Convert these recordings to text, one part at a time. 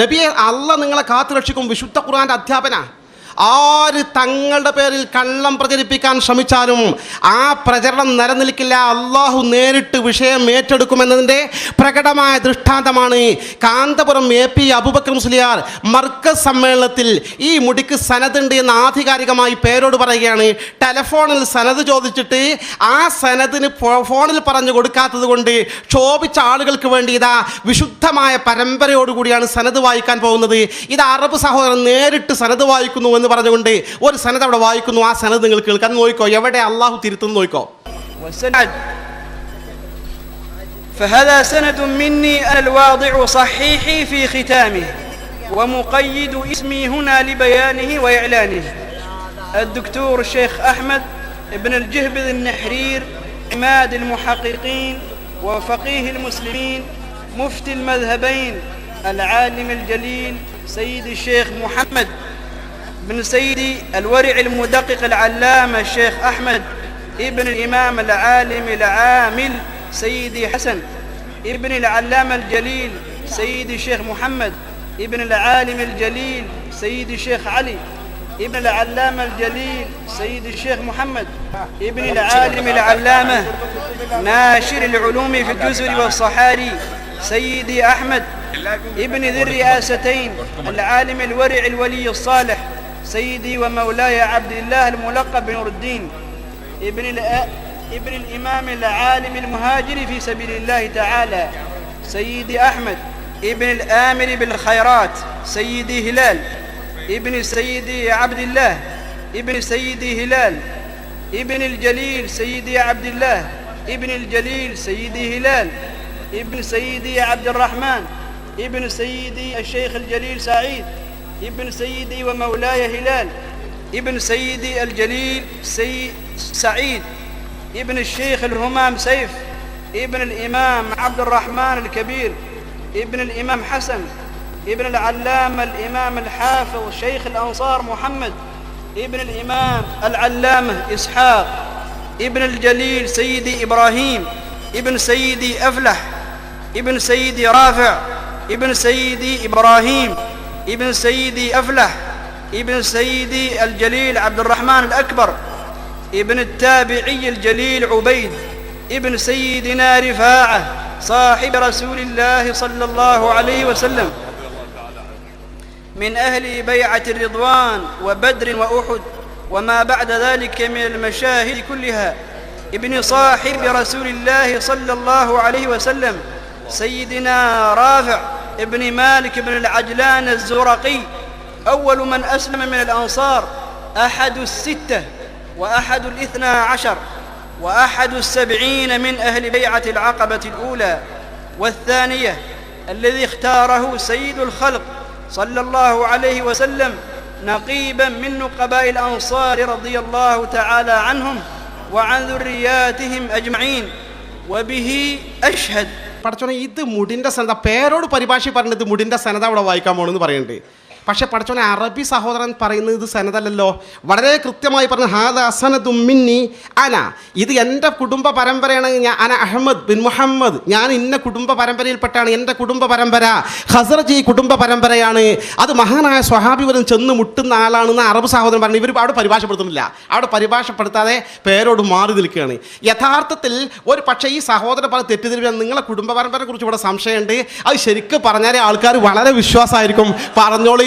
നബിയെ അല്ല നിങ്ങളെ കാത്തു രക്ഷിക്കും വിശുദ്ധ ഖുർആന്റെ അധ്യാപന. ആര് തങ്ങളുടെ പേരിൽ കള്ളം പ്രചരിപ്പിക്കാൻ ശ്രമിച്ചാലും ആ പ്രചരണം നിലനിൽക്കില്ല. അള്ളാഹു നേരിട്ട് വിഷയം ഏറ്റെടുക്കുമെന്നതിന്റെ പ്രകടമായ ദൃഷ്ടാന്തമാണ് കാന്തപുരം എ പി അബുബക്കർ മുസ്ലിയാർ മർക്കസ് സമ്മേളനത്തിൽ ഈ മുടിക്ക് സനദുണ്ട് എന്ന് ആധികാരികമായി പേരോട് പറയുകയാണ്. ടെലഫോണിൽ സനത് ചോദിച്ചിട്ട് ആ സനദിന് ഫോണിൽ പറഞ്ഞു കൊടുക്കാത്തത് കൊണ്ട് ക്ഷോഭിച്ച ആളുകൾക്ക് വേണ്ടി ഇതാ വിശുദ്ധമായ പരമ്പരയോടുകൂടിയാണ് സനത് വായിക്കാൻ പോകുന്നത്. ഇത് അറബ് സഹോദരൻ നേരിട്ട് സനത് വായിക്കുന്നു എന്ന് പറഞ്ഞുകൊണ്ട് ഒരു സനത് അവിടെ വായിക്കുന്നു ആ സനത് നിങ്ങൾ കേൾക്കാൻ നോക്കിക്കോ എവിടെ അള്ളാഹു തിരുത്തുന്നു നോക്കിക്കോ والسند فهذا سند مني أنا الواضع صحيحي في ختامه ومقيد اسمي هنا لبيانه وإعلانه الدكتور الشيخ أحمد بن الجهبذ النحرير عماد المحققين وفقيه المسلمين مفتي المذهبين العالم الجليل سيد الشيخ محمد بن سيدي الورع المدقق العلامة الشيخ أحمد ابن الإمام العالم العامل سيدي حسن ابن العلامة الجليل سيدي الشيخ محمد ابن العالم الجليل سيدي الشيخ علي ابن العلامة الجليل سيدي الشيخ محمد ابن العالم العلامة ناشر العلوم في الجزر والصحاري سيدي أحمد ابن ذي الرئاستين العالم الورع الولي الصالح سيدي ومولاي عبد الله الملقب بنور الدين ابن. ابن الإمام العالم المهاجر في سبيل الله تعالى سيدي أحمد ابن الآمر بالخيرات سيدي هلال ابن سيدي عبد الله ابن سيدي هلال ابن الجليل سيدي عبد الله ابن الجليل سيدي هلال ابن سيدي عبد الرحمن ابن سيدي الشيخ الجليل سعيد ابن سيدي ومولاي هلال ابن سيدي الجليل سي سعيد ابن الشيخ الهمام سيف ابن الإمام عبد الرحمن الكبير ابن الإمام حسن ابن العلامة الإمام الحافظ شيخ الأنصار محمد ابن الإمام العلامة إسحاق ابن الجليل سيدي إبراهيم ابن سيدي أفلح ابن سيدي رافع ابن سيدي إبراهيم ابن سيدي أفلح ابن سيدي الجليل عبد الرحمن الأكبر ابن التابعي الجليل عبيد ابن سيدنا رفاعة صاحب رسول الله صلى الله عليه وسلم. من أهل بيعة الرضوان وبدر وأحد وما بعد ذلك من المشاهد كلها ابن صاحب رسول الله صلى الله عليه وسلم سيدنا رافع ابن مالك بن العجلان الزرقي أول من أسلم من الأنصار أحد الستة وأحد الاثنى عشر وأحد السبعين من أهل بيعة العقبة الأولى والثانية الذي اختاره سيد الخلق صلى الله عليه وسلم نقيبا من نقباء الأنصار رضي الله تعالى عنهم وعن ذرياتهم أجمعين وبه أشهد പടച്ചോനെ ഇത് മുടിന്റെ സനത. പേരോട് പരിഭാഷ പറഞ്ഞത് മുടിന്റെ സനത അവിടെ വായിക്കാൻ പോകണമെന്ന് പറയുന്നുണ്ട് പക്ഷേ പഠിച്ചോനെ അറബി സഹോദരൻ പറയുന്നത് ഇത് സനതല്ലല്ലോ വളരെ കൃത്യമായി പറഞ്ഞു ഹാദ അസനദു മിന്നി അന. ഇത് എന്റെ കുടുംബ പരമ്പരയാണ്. ഞാൻ അന അഹമ്മദ് ബിൻ മുഹമ്മദ്. ഞാൻ ഇന്ന കുടുംബ പരമ്പരയിൽപ്പെട്ടാണ്. എന്റെ കുടുംബ പരമ്പര ഹസറജി കുടുംബ പരമ്പരയാണ്. അത് മഹാനായ സ്വഹാബി വരും ചെന്ന് മുട്ടുന്ന ആളാണെന്ന് അറബ് സഹോദരൻ പറഞ്ഞു. ഇവർ അവിടെ പരിഭാഷപ്പെടുത്തുന്നില്ല. അവിടെ പരിഭാഷപ്പെടുത്താതെ പേരോട് മാറി നിൽക്കുകയാണ്. യഥാർത്ഥത്തിൽ ഒരു പക്ഷേ ഈ സഹോദരൻ പറഞ്ഞ തെറ്റിദ്ധരിപ്പിക്കാൻ നിങ്ങളെ കുടുംബ പരമ്പരയെക്കുറിച്ച് ഇവിടെ സംശയമുണ്ട്. അത് ശരിക്കും പറഞ്ഞാലേ ആൾക്കാർ വളരെ വിശ്വാസമായിരിക്കും.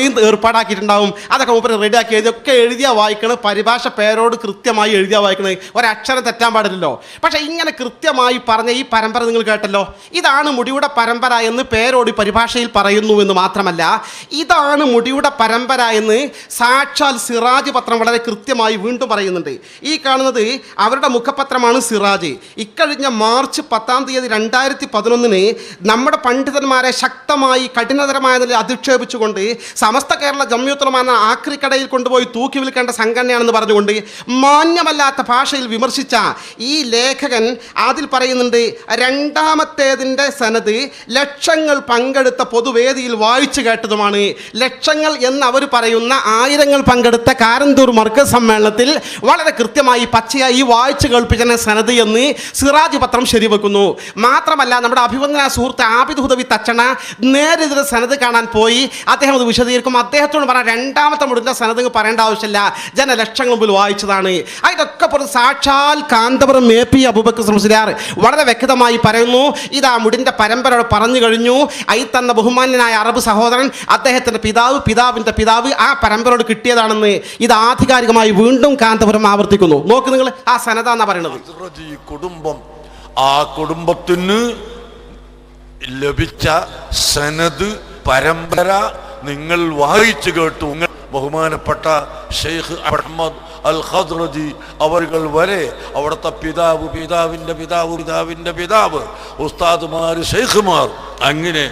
പറഞ്ഞോളെയും ഏർപ്പാടാക്കിയിട്ടുണ്ടാവും? അതൊക്കെ മൂപ്പര് റെഡിയാക്കി എഴുതിയൊക്കെ എഴുതിയാ വായിക്കണത് പരിഭാഷ പേരോട് കൃത്യമായി എഴുതിയാ വായിക്കണത് ഒരക്ഷരം തെറ്റാൻ പാടില്ലല്ലോ. പക്ഷേ ഇങ്ങനെ കൃത്യമായി പറഞ്ഞ ഈ പരമ്പര നിങ്ങൾ കേട്ടല്ലോ? ഇതാണ് മുടിയുടെ പരമ്പര എന്ന് പേരോട് പരിഭാഷയിൽ പറയുന്നു എന്ന് മാത്രമല്ല ഇതാണ് മുടിയുടെ പരമ്പര എന്ന് സാക്ഷാൽ സിറാജ് പത്രം വളരെ കൃത്യമായി വീണ്ടും പറയുന്നുണ്ട്. ഈ കാണുന്നത് അവരുടെ മുഖപത്രമാണ് സിറാജ്. ഇക്കഴിഞ്ഞ മാർച്ച് പത്താം തീയതി രണ്ടായിരത്തി പതിനൊന്നിന് നമ്മുടെ പണ്ഡിതന്മാരെ ശക്തമായി കഠിനതരമായ നിലയിൽ അധിക്ഷേപിച്ചുകൊണ്ട് സമ സമസ്ത കേരള ജമ്യൂത്തുലമാന ആക്രിക്കടയിൽ കൊണ്ടുപോയി തൂക്കി വിൽക്കേണ്ട സംഘടനയാണെന്ന് പറഞ്ഞുകൊണ്ട് മാന്യമല്ലാത്ത ഭാഷയിൽ വിമർശിച്ച ഈ ലേഖകൻ അതിൽ പറയുന്നുണ്ട് രണ്ടാമത്തേതിന്റെ സനത് ലക്ഷങ്ങൾ പങ്കെടുത്ത പൊതുവേദിയിൽ വായിച്ചു കേട്ടതുമാണ്. ലക്ഷങ്ങൾ എന്ന് അവർ പറയുന്ന ആയിരങ്ങൾ പങ്കെടുത്ത കാരന്തൂർ മർക്കസ് സമ്മേളനത്തിൽ വളരെ കൃത്യമായി പച്ചയായി വായിച്ചു കേൾപ്പിച്ച സനത് എന്ന് സിറാജ് പത്രം ശരിവെക്കുന്നു. മാത്രമല്ല നമ്മുടെ അഭിവന്ദന സുഹൃത്ത് ആബിദ് ഹുദവി തച്ചണ നേരെതിരെ സനത് കാണാൻ പോയി. അദ്ദേഹം അത് വിശദീകരിക്കും അദ്ദേഹത്തോട് പറയാൻ രണ്ടാമത്തെ മുടിഞ്ഞ സനതങ്ങ് പറയേണ്ട ആവശ്യമില്ല. ജനലക്ഷങ്ങൾ മുമ്പിൽ വായിച്ചതാണ്. അതിനൊക്കെ പുറത്ത് സാക്ഷാൽ കാന്തപുരം എ പി അബൂബക്കർ സംസ്ലാർ വളരെ വ്യക്തമായി പറയുന്നു. ഇതാ മുടിന്റെ പരമ്പര പറഞ്ഞു കഴിഞ്ഞു. ഐ തന്ന ബഹുമാന്യനായ അറബ് സഹോദരൻ അദ്ദേഹത്തിന്റെ പിതാവ് പിതാവിന്റെ പിതാവ് ആ പരമ്പരയോട് കിട്ടിയതാണെന്ന് ഇത് ആധികാരികമായി വീണ്ടും കാന്തപുരം ആവർത്തിക്കുന്നു. നോക്ക് നിങ്ങൾ ആ സനത എന്നാ പറയുന്നത് കുടുംബം ആ കുടുംബത്തിന് ലഭിച്ച സനത് പരമ്പര നിങ്ങൾ വായിച്ചു കേട്ടു. ബഹുമാനപ്പെട്ട ഷെയ്ഖ് അഹമ്മദ് അൽ ഖദ്റജി അവർകൾ വരെ അവിടുത്തെ പിതാവ് പിതാവിന്റെ പിതാവ് പിതാവിന്റെ പിതാവ് ഉസ്താദുമാർ ഷെയ്ഖുമാർ അങ്ങനെ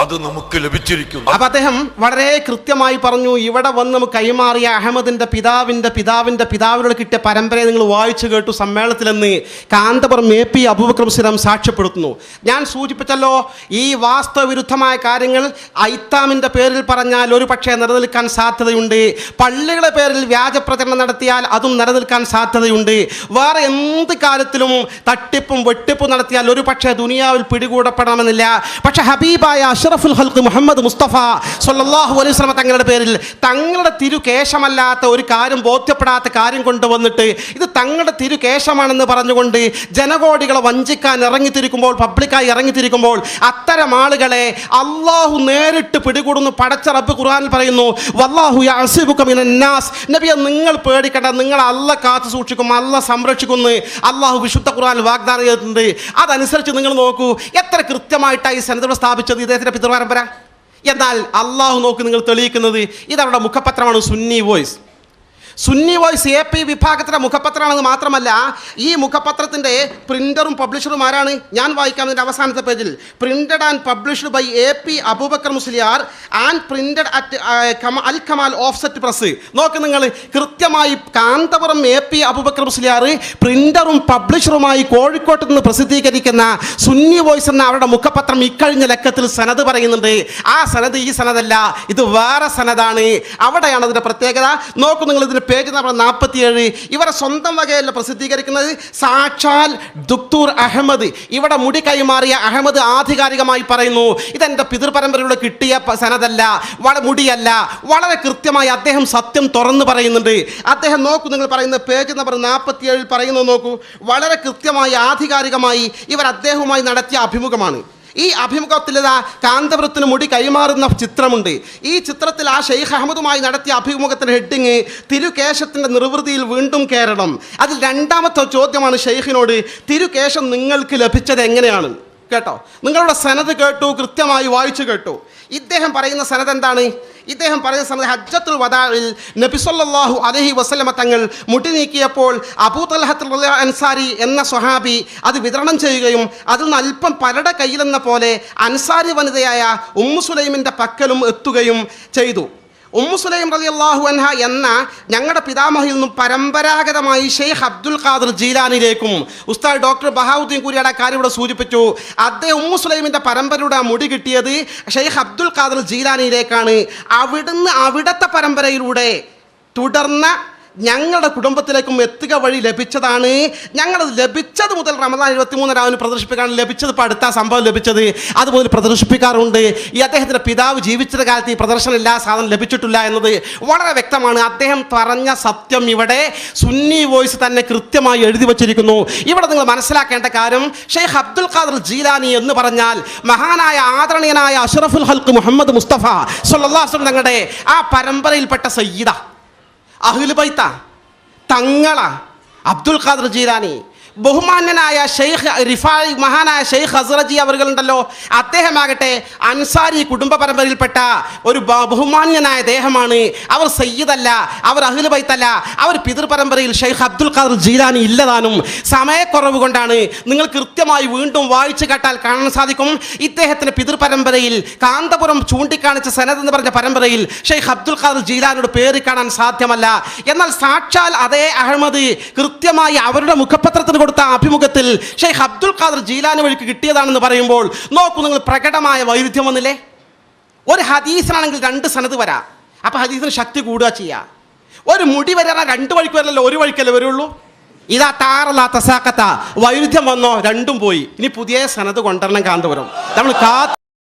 അത് നമുക്ക് ലഭിച്ചിരിക്കുന്നു. അപ്പൊ അദ്ദേഹം വളരെ കൃത്യമായി പറഞ്ഞു ഇവിടെ വന്ന് കൈമാറിയ അഹമ്മദിന്റെ പിതാവിന്റെ പിതാവിന്റെ പിതാവിനോട് കിട്ടിയ പരമ്പരയെ നിങ്ങൾ വായിച്ചു കേട്ടു സമ്മേളനത്തിലെന്ന് കാന്തപുരം എ പി അബൂബക്രം സ്ഥിരം സാക്ഷ്യപ്പെടുത്തുന്നു. ഞാൻ സൂചിപ്പിച്ചല്ലോ ഈ വാസ്തവവിരുദ്ധമായ കാര്യങ്ങൾ ഐത്താമിന്റെ പേരിൽ പറഞ്ഞാൽ ഒരു പക്ഷേ നിലനിൽക്കാൻ സാധ്യതയുണ്ട്. പള്ളികളുടെ പേരിൽ വ്യാജപ്രചരണം നടത്തിയാൽ അതും നിലനിൽക്കാൻ സാധ്യതയുണ്ട്. വേറെ എന്ത് കാര്യത്തിലും തട്ടിപ്പും വെട്ടിപ്പും നടത്തിയാൽ ഒരു പക്ഷേ ദുനിയാവിൽ പിടികൂടപ്പെടണമെന്നില്ല. പക്ഷെ ഹബീബായ അഷ്റഫുൽ ഹൽക്ക് മുഹമ്മദ് മുസ്തഫ സല്ലല്ലാഹു അലൈഹി വസല്ലം തങ്ങളുടെ പേരിൽ തങ്ങളുടെ തിരുകേശമല്ലാത്ത ഒരു കാര്യം ബോധ്യപ്പെടാത്ത കാര്യം കൊണ്ടുവന്നിട്ട് ഇത് തങ്ങളുടെ തിരുകേശമാണെന്ന് പറഞ്ഞുകൊണ്ട് ജനകോടികളെ വഞ്ചിക്കാൻ ഇറങ്ങിത്തിരിക്കുമ്പോൾ പബ്ലിക്കായി ഇറങ്ങിത്തിരിക്കുമ്പോൾ അത്തരം ആളുകളെ അള്ളാഹു നേരിട്ട് പിടികൂടുന്നു. പടച്ച റബ്ബ് ഖുർആനിൽ പറയുന്നു വല്ലാഹു നബിയെ നിങ്ങൾ പേടിക്കേണ്ട നിങ്ങൾ അല്ല കാത്തു സൂക്ഷിക്കും അല്ല സംരക്ഷിക്കുന്നു. അള്ളാഹു വിശുദ്ധ ഖുർആൻ വാഗ്ദാനം ചെയ്തിട്ടുണ്ട്. അതനുസരിച്ച് നിങ്ങൾ നോക്കൂ എത്ര കൃത്യമായിട്ടാണ് ഈ സന്നദ്ധ സ്ഥാപിച്ചത്? ഇദ്ദേഹത്തിന്റെ പിതൃപരമ്പര എന്നാൽ അള്ളാഹു നോക്ക് നിങ്ങൾ തെളിയിക്കുന്നത്. ഇതവരുടെ മുഖപത്രമാണ് Sunni voice. Sunni voice A P വിഭാഗത്തിന്റെ മുഖപത്രമാണെന്ന് മാത്രമല്ല ഈ മുഖപത്രത്തിന്റെ പ്രിന്ററും പബ്ലിഷറും ആരാണ്? ഞാൻ വായിക്കാം ഇതിന്റെ അവസാനത്തെ പേജിൽ. Printed and published by A P Abubakar Musliyar and printed at Al Kamal offset press. നോക്ക് നിങ്ങൾ കൃത്യമായി കാന്തപുരം എ പി അബൂബക്കർ മുസ്ലിയാർ പ്രിന്ററും പബ്ലിഷറുമായി കോഴിക്കോട്ട് നിന്ന് പ്രസിദ്ധീകരിക്കുന്ന സുന്നി വോയ്സ് എന്ന അവരുടെ മുഖപത്രം ഇക്കഴിഞ്ഞ ലക്കത്തിൽ സനത് പറയുന്നുണ്ട്. ആ സനത് ഈ സനതല്ല ഇത് വേറെ സനതാണ്. അവിടെയാണ് അതിന്റെ പ്രത്യേകത. നോക്കൂ നിങ്ങൾ ഇതിന്റെ പേജ് നമ്പർ നാൽപ്പത്തിയേഴ് ഇവരെ സ്വന്തം വകയല്ല പ്രസിദ്ധീകരിക്കുന്നത്. സാക്ഷാൽ ദുക്തൂർ അഹമ്മദ്. ഇവിടെ മുടി കൈമാറിയ അഹമ്മദ് ആധികാരികമായി പറയുന്നു ഇതെന്റെ പിതൃപരമ്പരയുടെ കിട്ടിയ സനതല്ല വള മുടിയല്ല. വളരെ കൃത്യമായി അദ്ദേഹം സത്യം തുറന്നു പറയുന്നുണ്ട്. അദ്ദേഹം നോക്കൂ നിങ്ങൾ പറയുന്ന പേജ് നമ്പർ നാൽപ്പത്തിയേഴിൽ പറയുന്നത് നോക്കൂ. വളരെ കൃത്യമായി ആധികാരികമായി ഇവർ അദ്ദേഹവുമായി നടത്തിയ അഭിമുഖമാണ്. ഈ അഭിമുഖത്തിലിതാ കാന്തപുരത്തിന് മുടി കൈമാറുന്ന ചിത്രമുണ്ട്. ഈ ചിത്രത്തിൽ ആ ഷെയ്ഖ് അഹമ്മദുമായി നടത്തിയ അഭിമുഖത്തിന്റെ ഹെഡിങ് തിരുകേശത്തിന്റെ നിർവൃതിയിൽ വീണ്ടും കേരളം അതിൽ രണ്ടാമത്തെ ചോദ്യമാണ് ഷെയ്ഖിനോട് തിരുകേശം നിങ്ങൾക്ക് ലഭിച്ചത് എങ്ങനെയാണ്? കേട്ടോ. നിങ്ങളുടെ സനത് കേട്ടു കൃത്യമായി വായിച്ചു കേട്ടു. ഇദ്ദേഹം പറയുന്ന സനത് എന്താണ്? ഇദ്ദേഹം പറയുന്ന സനത് ഹജ്ജത്തുൽ വദാഇൽ നബിസല്ലാഹു അലഹി വസ്ലമ തങ്ങൾ മുടി നീക്കിയപ്പോൾ അബൂ തലഹത്തുൽ അൻസാരി എന്ന സ്വഹാബി അത് വിതരണം ചെയ്യുകയും അതിൽ നിന്ന് അല്പം പരട കയ്യിലെന്ന പോലെ അൻസാരി വനിതയായ ഉമ്മു സുലൈമിന്റെ പക്കലും എത്തുകയും ചെയ്തു. ഉമ്മു സുലൈം റലി അള്ളാഹു അൻഹ എന്ന ഞങ്ങളുടെ പിതാമഹിൽ നിന്നും പരമ്പരാഗതമായി ഷെയ്ഖ് അബ്ദുൽ ഖാദർ ജീലാനിലേക്കും ഉസ്താദ് ഡോക്ടർ ബഹാവുദ്ദീൻ കുരിയുടെ കാര്യം ഇവിടെ സൂചിപ്പിച്ചു. അദ്ദേഹം ഉമ്മു സുലൈമിന്റെ പരമ്പരയുടെ മുടി കിട്ടിയത് ഷെയ്ഖ് അബ്ദുൽ ഖാദർ ജീലാനിയിലേക്കാണ്. അവിടുന്ന് അവിടുത്തെ പരമ്പരയിലൂടെ തുടർന്ന ഞങ്ങളുടെ കുടുംബത്തിലേക്കും എത്തുക വഴി ലഭിച്ചതാണ്. ഞങ്ങളത് ലഭിച്ചത് മുതൽ റമദാൻ ഇരുപത്തി മൂന്ന് രാവിലെ പ്രദർശിപ്പിക്കാൻ ലഭിച്ചത്. ഇപ്പോൾ അടുത്ത സംഭവം ലഭിച്ചത്. അതുപോലെ പ്രദർശിപ്പിക്കാറുണ്ട്. ഈ അദ്ദേഹത്തിന്റെ പിതാവ് ജീവിച്ചിരുന്ന കാലത്ത് ഈ പ്രദർശനം എല്ലാ സാധനം ലഭിച്ചിട്ടില്ല എന്നത് വളരെ വ്യക്തമാണ്. അദ്ദേഹം പറഞ്ഞ സത്യം ഇവിടെ സുന്നി വോയിസ് തന്നെ കൃത്യമായി എഴുതി വച്ചിരിക്കുന്നു. ഇവിടെ നിങ്ങൾ മനസ്സിലാക്കേണ്ട കാര്യം ഷെയ്ഖ് അബ്ദുൽ ഖാദർ ജീലാനി എന്ന് പറഞ്ഞാൽ മഹാനായ ആദരണീയനായ അഷറഫുൽ ഹൽക്ക് മുഹമ്മദ് മുസ്തഫ സുല്ലാസ് തങ്ങളുടെ ആ പരമ്പരയിൽപ്പെട്ട സയ്യിദ. അഹ്ലുബൈത്ത തങ്ങള അബ്ദുൽ ഖാദർ ജീലാനി ബഹുമാന്യനായ ഷെയ്ഖ് റിഫായ് മഹാനായ ഷെയ്ഖ് ഹസറജി അവരുണ്ടല്ലോ അദ്ദേഹമാകട്ടെ അൻസാരി കുടുംബ പരമ്പരയിൽപ്പെട്ട ഒരു ബഹുമാന്യനായ ദേഹമാണ്. അവർ സയ്യിദല്ല അവർ അഹിൽ ബൈത്തല്ല അവർ പിതൃപരമ്പരയിൽ ഷെയ്ഖ് അബ്ദുൽ ഖാദർ ജീലാനി ഇല്ലതാനും സമയക്കുറവ് കൊണ്ടാണ് നിങ്ങൾ കൃത്യമായി വീണ്ടും വായിച്ചു കേട്ടാൽ കാണാൻ സാധിക്കും. ഇദ്ദേഹത്തിന്റെ പിതൃപരമ്പരയിൽ കാന്തപുരം ചൂണ്ടിക്കാണിച്ച സനത് എന്ന് പറഞ്ഞ പരമ്പരയിൽ ഷെയ്ഖ് അബ്ദുൽ ഖാദർ ജീലാനിയുടെ പേര് കാണാൻ സാധ്യമല്ല. എന്നാൽ സാക്ഷാൽ അതേ അഹമ്മദ് കൃത്യമായി അവരുടെ മുഖപത്രത്തിന് കൊടുത്ത അഭിമുഖത്തിൽ ഷെയ്ഖ് അബ്ദുൽ ഖാദർ ജീലാനി വഴിക്ക് കിട്ടിയതാണെന്ന് പറയുമ്പോൾ നോക്കൂ നിങ്ങൾ പ്രകടമായ വൈരുദ്ധ്യം വന്നില്ലേ? ഒരു ഹദീസിനാണെങ്കിൽ രണ്ട് സനത് വരാം. അപ്പം ഹദീസിന് ശക്തി കൂടുക ചെയ്യുക ഒരു മുടി വരാൻ രണ്ട് വഴിക്ക് വരല്ലോ ഒരു വഴിക്കല്ലേ വരുള്ളൂ? ഇതാ താറല്ല തസാക്കത്ത വൈരുദ്ധ്യം വന്നോ? രണ്ടും പോയി. ഇനി പുതിയ സനത് കൊണ്ടുവരണം കാന്തപുരം. നമ്മൾ കാ